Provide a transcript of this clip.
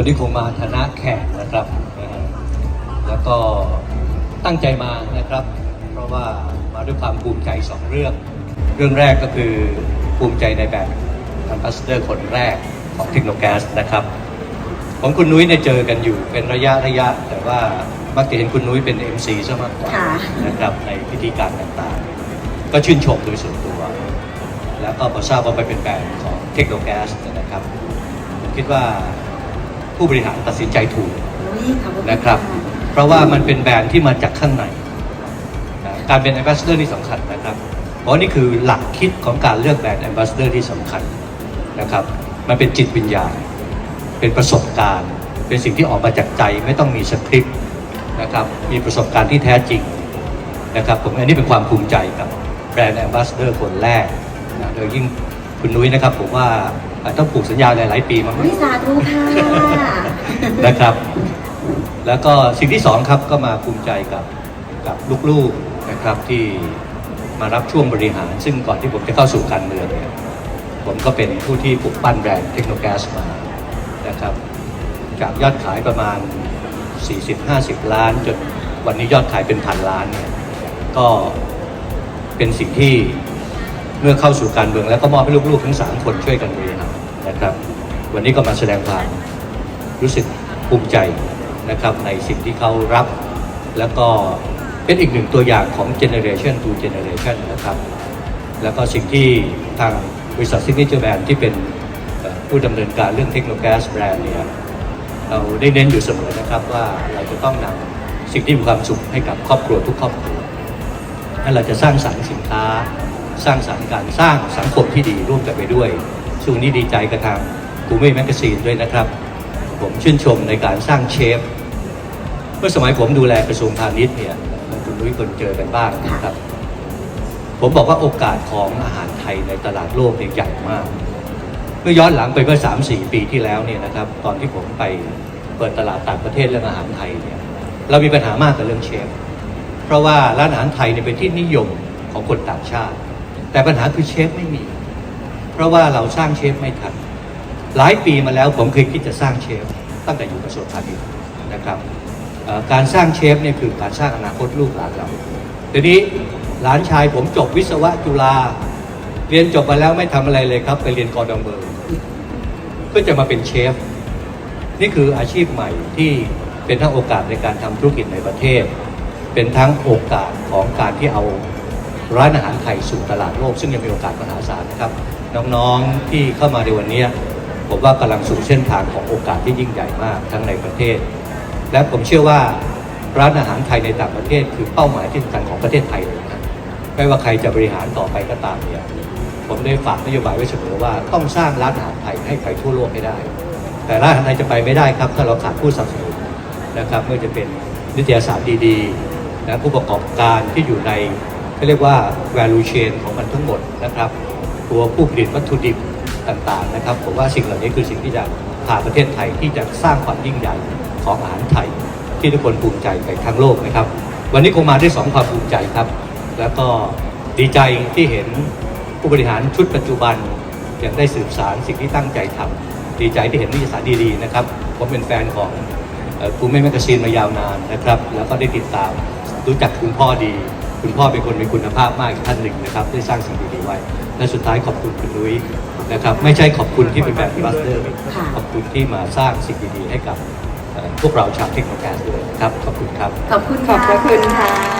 วันนี้คงมาฐานะแขกนะครับนะฮะแล้วก็ตั้งใจมานะครับ เพราะว่ามาด้วยความภูมิใจสองเรื่อง เรื่องแรกก็คือภูมิใจในแบบแอมบาสเดอร์คนแรกของเทคโนแกสนะครับ ผมคุณนุ้ยเนี่ยเจอกันอยู่เป็นระยะระยะ แต่ว่ามักจะเห็นคุณนุ้ยเป็น MC ซะมากกว่าค่ะนะครับในพิธีการต่างๆ ก็ชื่นชมโดยส่วนตัว แล้วก็พอทราบว่าไปเป็นแบรนด์ของเทคโนแกสนะครับผมคิดว่า ผู้บริหารตัดสินใจถูกอุ๊ยขอบคุณนะครับ เพราะว่ามันเป็นแบรนด์ที่มาจากข้างในนะการเป็น a m b a s s a d o r นี่สำคัญนะครับ เพราะนี่คือหลักคิดของการเลือกแบรนด์ a m b a s s a d o r ที่สำคัญนะครับ มันเป็นจิตวิญญาณ เป็นประสบการณ์ เป็นสิ่งที่ออกมาจากใจไม่ต้องมีสคริปต์นะครับ มีประสบการณ์ที่แท้จริงนะครับผมอันนี้เป็นความภูมิใจกับแบรนด์ a m b a s s a d o r คนแรกนะโดยยิ่งคุณนุ้ยนะครับผมว่าอาจ ต้องผูกสัญญาหลาย ๆ ปีมั้งวิสาธุค่ะนะครับ แล้วก็สิ่งที่สองครับก็มาภูมิใจกับกับลูก ๆ นะครับที่มารับช่วงบริหาร ซึ่งก่อนที่ผมจะเข้าสู่การเมืองเนี่ยผมก็เป็นผู้ที่ปลุกปั้นแบรนด์เทคโนแกสมานะครับ จากยอดขายประมาณ 40-50 ล้านจนวันนี้ยอดขายเป็นพันล้านเนี่ยก็เป็นสิ่งที่ เมื่อเข้าสู่การเมืองแล้วก็มอบให้ลูกๆทั้งสามคนช่วยกันบริหารนะครับ วันนี้ก็มาแสดงความรู้สึกภูมิใจนะครับในสิ่งที่เขารับ แล้วก็เป็นอีกหนึ่งตัวอย่างของ generation to generation นะครับ แล้วก็สิ่งที่ทางบริษัท Signature Brand ที่เป็นผู้ดำเนินการเรื่องเทคโนแกสแบรนด์เนี่ยเราได้เน้นอยู่เสมอนะครับว่าเราจะต้องนำสิ่งที่มีความสุขให้กับครอบครัวทุกครอบครัวและเราจะสร้างสรรค์สินค้า สร้างสรรค์การสร้างสังคมที่ดีร่วมกันไปด้วยช่วงนี้ดีใจกับทางกูเม่แมกซีนด้วยนะครับ ผมชื่นชมในการสร้างเชฟ เมื่อสมัยผมดูแลกระทรวงพาณิชย์เนี่ยคุณนุ้ยคนเจอกันบ้างนะครับ ผมบอกว่าโอกาสของอาหารไทยในตลาดโลกเนี่ยใหญ่มาก เมื่อย้อนหลังไปเมื่อสามสี่ปีที่แล้วเนี่ยนะครับ ตอนที่ผมไปเปิดตลาดต่างประเทศเรื่องอาหารไทยเนี่ยเรามีปัญหามากกับเรื่องเชฟ เพราะว่าร้านอาหารไทยเนี่ยเป็นที่นิยมของคนต่างชาติ แต่ปัญหาคือเชฟไม่มี เพราะว่าเราสร้างเชฟไม่ทัน หลายปีมาแล้วผมเคยคิดจะสร้างเชฟ ตั้งแต่อยู่กระทรวงพาณิชย์นะครับการสร้างเชฟเนี่ยคือการสร้างอนาคตลูกหลานเราทีนี้หลานชายผมจบวิศวะจุฬาเรียนจบมาแล้วไม่ทำอะไรเลยครับ ไปเรียนกอดองเบอร์เพื่อจะมาเป็นเชฟ นี่คืออาชีพใหม่ที่เป็นทั้งโอกาสในการทำธุรกิจในประเทศ เป็นทั้งโอกาสของการที่เอา ร้านอาหารไทยสู่ตลาดโลก ซึ่งยังมีโอกาสมหาศาลนะครับ น้องๆที่เข้ามาในวันนี้ผมว่ากำลังสู่เส้นทางของโอกาสที่ยิ่งใหญ่มากทั้งในประเทศ และผมเชื่อว่าร้านอาหารไทยในต่างประเทศ คือเป้าหมายที่สำคัญของประเทศไทยเลยนะไม่ว่าใครจะบริหารต่อไปก็ตามเนี่ยผมได้ฝากนโยบายไว้เสมอว่าต้องสร้างร้านอาหารไทยให้ไปทั่วโลกให้ได้ แต่ร้านอาหารไทยจะไปไม่ได้ครับ ถ้าเราขาดผู้สนับสนุนนะครับไม่ว่าจะเป็นนิตยสารดีๆนะผู้ประกอบการที่อยู่ใน เรียกว่า value chain ของมันทั้งหมดนะครับ ตัวผู้ผลิตวัตถุดิบต่างๆนะครับผมว่าสิ่งเหล่านี้คือสิ่งที่จะพาประเทศไทยที่จะสร้างความยิ่งใหญ่ของอาหารไทย ที่ทุกคนภูมิใจไปทั้งโลกนะครับ วันนี้คงมาด้วยสองความภูมิใจครับ แล้วก็ดีใจที่เห็นผู้บริหารชุดปัจจุบันยังได้สืบสารสิ่งที่ตั้งใจทำดีใจที่เห็นนิยสารดีๆนะครับผมเป็นแฟนของกูเม่แมกกาซีนมายาวนานนะครับ แล้วก็ได้ติดตามรู้จักคุณพ่อดี คุณพ่อเป็นคนมีคุณภาพมากอีกท่านหนึ่งนะครับได้สร้างสิ่งดีๆไว้ และสุดท้ายขอบคุณคุณนุ้ยนะครับไม่ใช่ขอบคุณที่เป็นแบบบัสเตอร์ค่ะขอบคุณที่มาสร้างสิ่งดีๆให้กับเอ่อพวกเราชาวเทคโนโลยีด้วยนะครับขอบคุณครับ ขอบคุณขอบพระคุณค่ะ